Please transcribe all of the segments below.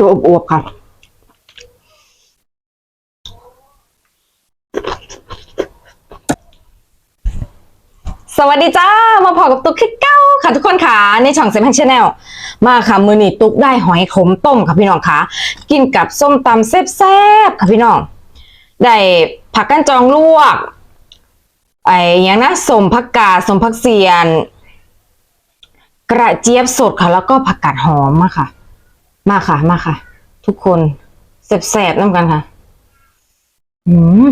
ตัวอวบค่ะ สวัสดีจ้า มาพอกับตุ๊กคิดเก้าค่ะทุกคนค่ะ ในช่องเซมแพนชาแนลมาค่ะ มือนี่ตุ๊กได้หอยขมต้มค่ะพี่น้องค่ะ กินกับส้มตำแซ่บๆค่ะพี่น้อง ได้ผักกันจองลวก ไอ้ยังนะสมผักกาดสมผักเสียน กระเจี๊ยบสดค่ะ แล้วก็ผักกาดหอมมาค่ะ มาค่ะ มาค่ะ ทุกคนแซ่บๆน้ำกันค่ะ อืม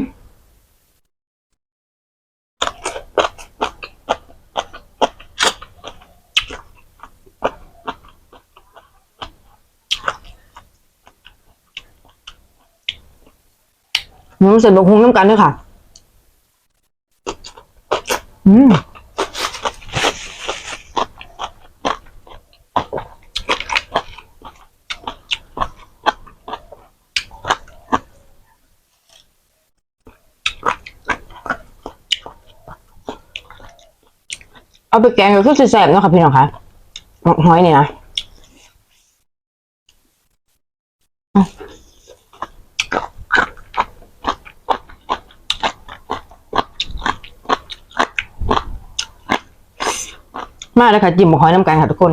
หมูเสร็จบกฮุ้งน้ำกันด้วยค่ะ อืม เอาไปแกงก็คือสิแซ่บเนาะค่ะพี่น้องคะหอยนี่นะมาแล้วค่ะจิ้มหอยน้ำกันค่ะทุกคน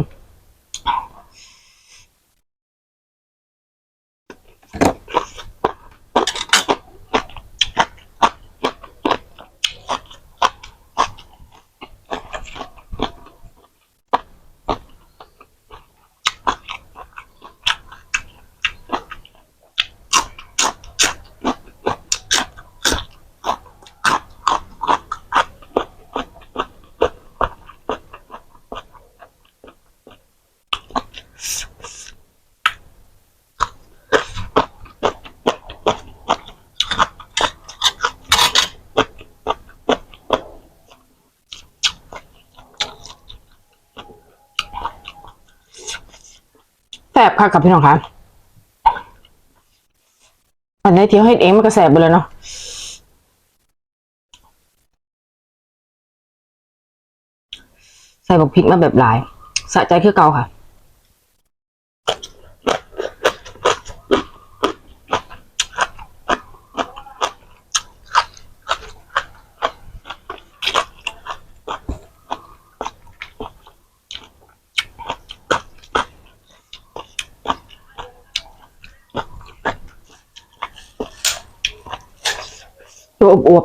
บค่ะกับพี่น้องคะอันนี้ที่เขาเฮ็ดเองมันก็แสบไปเลยเนาะใส่บักพริกมาแบบหลายสะใจคือเก่าค่ะ ตัวอว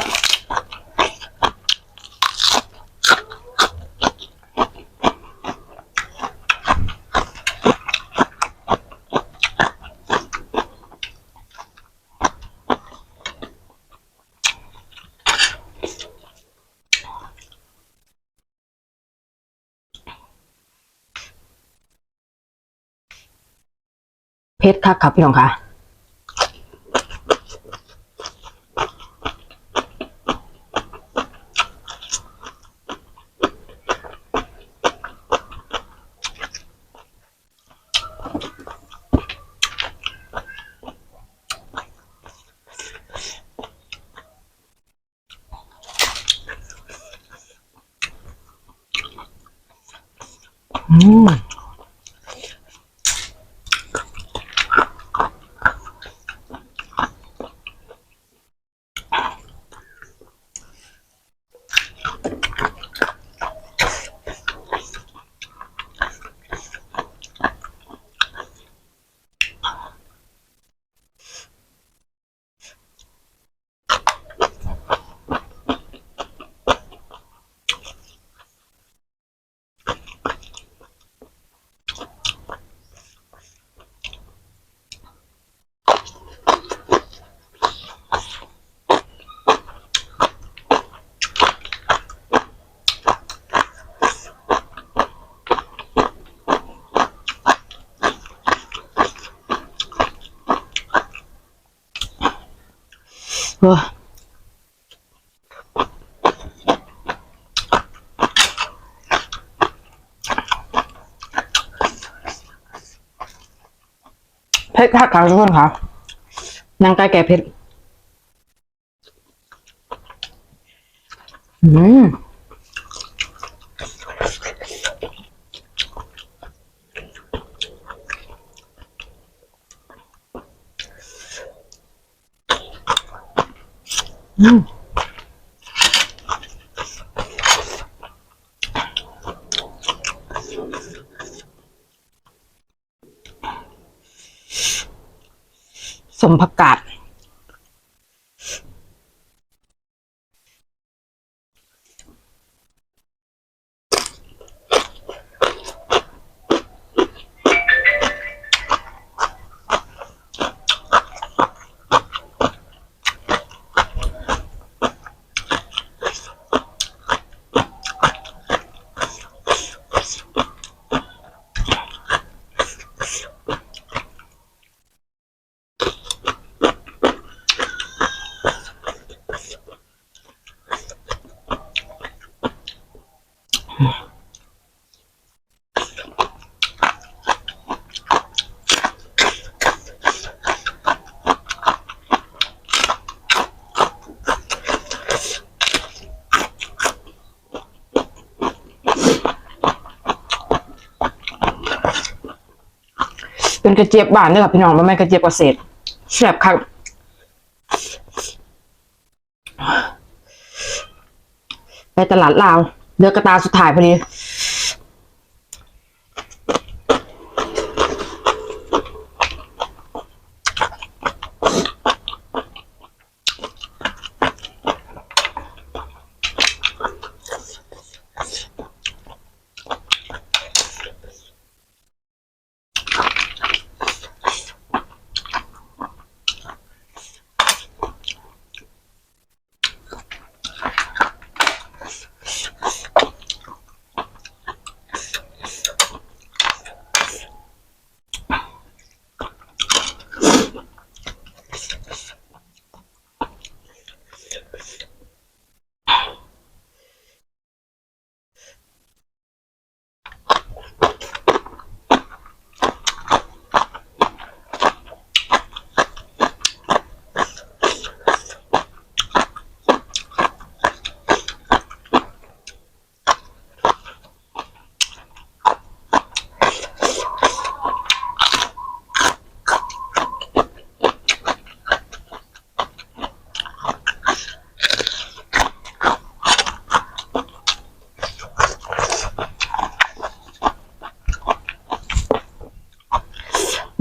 บ เพชรค่ะครับพี่น้องค่ะ เผ็ดคักขาะทุกคนค่ะนางกายแก่เผ็ด อืม สมผักกาด เป็นก ระเจี๊ยบบ้านด้วยค่ะพี่น้องไม่แม่กระเจี๊ยบเกษตรแซ่บครับไปตลาดลาวเลือกกระตาสุดท้ายพอดี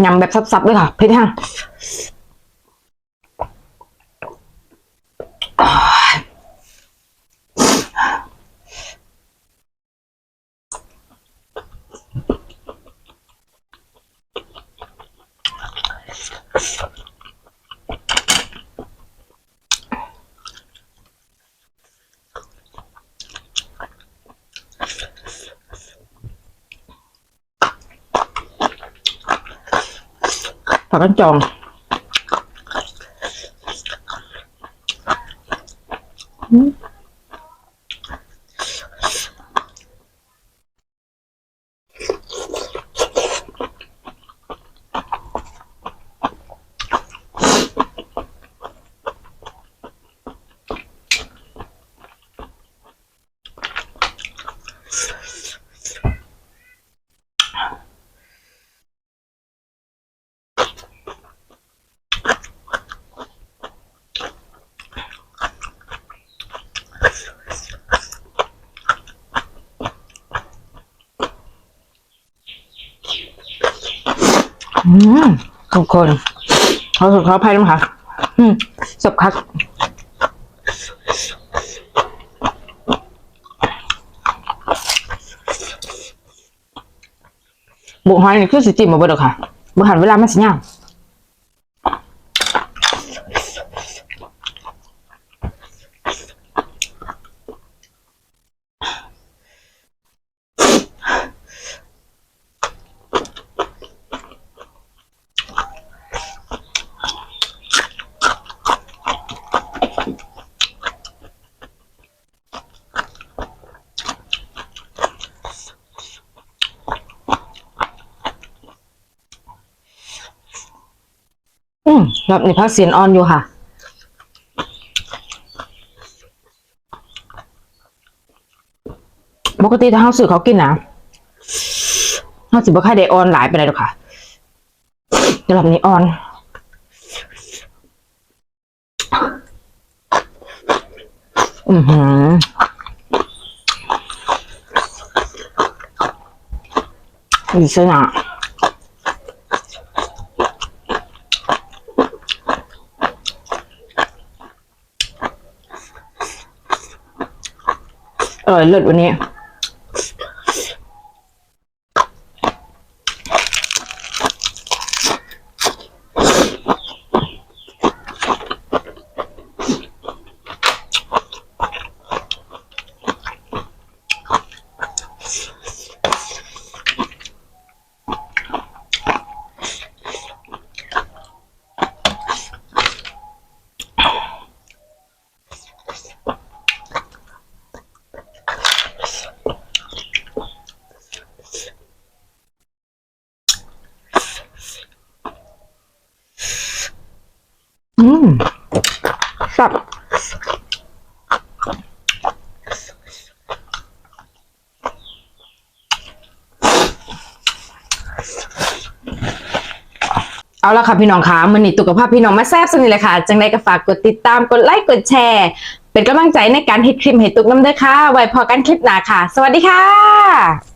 ยำแบบซับๆด้วยค่ะเผ็ดแห้ง ผักกันจอง อืมทุกคนเขาสุดเขาอภัยด้วยค่ะอืมสับคักบุกหอยนี่คือสิจิมมาบ่ดหรอกค่ะบุหันเวลามันสิย่างอืม รอบนี้พักเสียนออนอยู่ค่ะ ปกติถ้าเฮาซื้อเขากินนะเฮาสิบ่ค่อยได้ออนหลายไปเลยหรอกค่ะแต่รอบนี้ออนอือหือดีเสียนะอ ร่อยเลิศวันนี้ อืมสับ เอาละค่ะพี่น้องคะมือนี้ตุกกับภาพพี่น้องมาแซ่บสนิทเลยค่ะ จังไดก็ฝากกดติดตามกดไลค์กดแชร์ เป็นกำลังใจในการเฮ็ดคลิปให้ตุกน้ำเด้อค่ะ ไว้พอกันคลิปหน้าค่ะ สวัสดีค่ะ